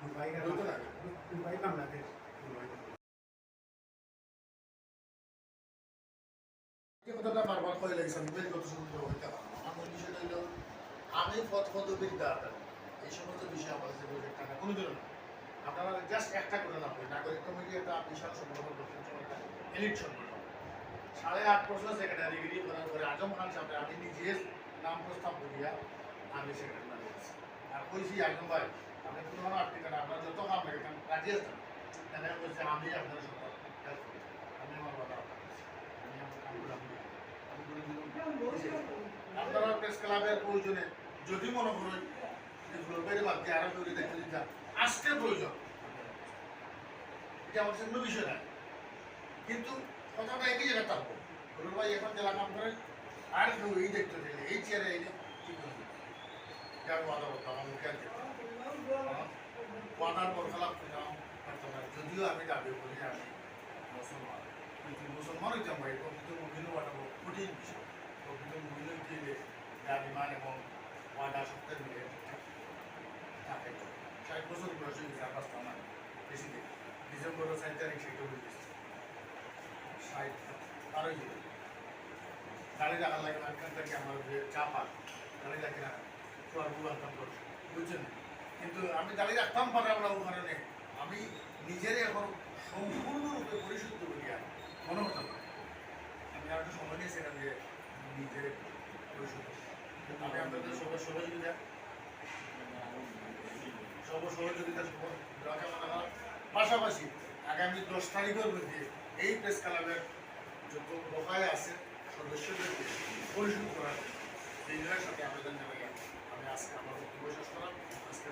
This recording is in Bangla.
আমি ব্যক্তিগত সূত্র হইতে আপনারা জাস্ট একটা করে লাভ নাগরিক কমিটি একটা বিশাল সংগঠন করছেন সাড়ে আট বছর সেক্রেটারিগিরি করার পরে আজম খান সাহেব আমি নিজে নাম প্রস্তাব করিয়া আমি সেক্রেটারি আর কইছি আজম ভাই আমি আপনার সঙ্গে আমি আমার বাবা করে আপনারা প্রেস ক্লাবের প্রয়োজনে যদি মনে করেন কিন্তু কথাটা একই জায়গায় এখন জেলা কাম করেন আর কেউ এই দেখতে এই চেয়ারে এই করতাম আমার মুখে না। আমার ওয়াদার বরখলাপ করতাম না। যদিও আমি দাবি করি আমি মুসলমান। কিন্তু মুসলমান হইতাম ভাই প্রকৃত মুমিন ওয়াদা কঠিন বিষয়। প্রকৃত মুমিন হইতে দাবি মান এবং ওয়াদা সত্যের মিলে থাকে ষাট বছর বয়স হয়ে গেছে বাঁচতাম না বেশি দিন। ডিসেম্বরের সাত তারিখ সেটা হয়ে গেছে। ষাট বারোই দিন দাঁড়িয়ে রাখার লাগে মাঝখান থেকে আমার যে চাপা দাঁড়িয়ে রাখি না। বুঝছেন? কিন্তু আমি দাঁড়িয়ে রাখতাম পারা না ও কারণে আমি নিজেরই এখন সম্পূর্ণরূপে পরিশুদ্ধ করিয়া মনে হতাম। আমি আর একটু সময় নিয়ে সেখান দিয়ে নিজের পরিশুদ্ধ। আমি আপনাদের সবার সহযোগিতা সব সহযোগিতা পাশাপাশি আগামী দশ তারিখের মধ্যে এই প্রেস ক্লাবের যত বকায় আছে সদস্যদেরকে পরিশোধ করার সাথে আবেদন জানাই আমি আজকে আমার বক্তব্য শেষ করাম আজকে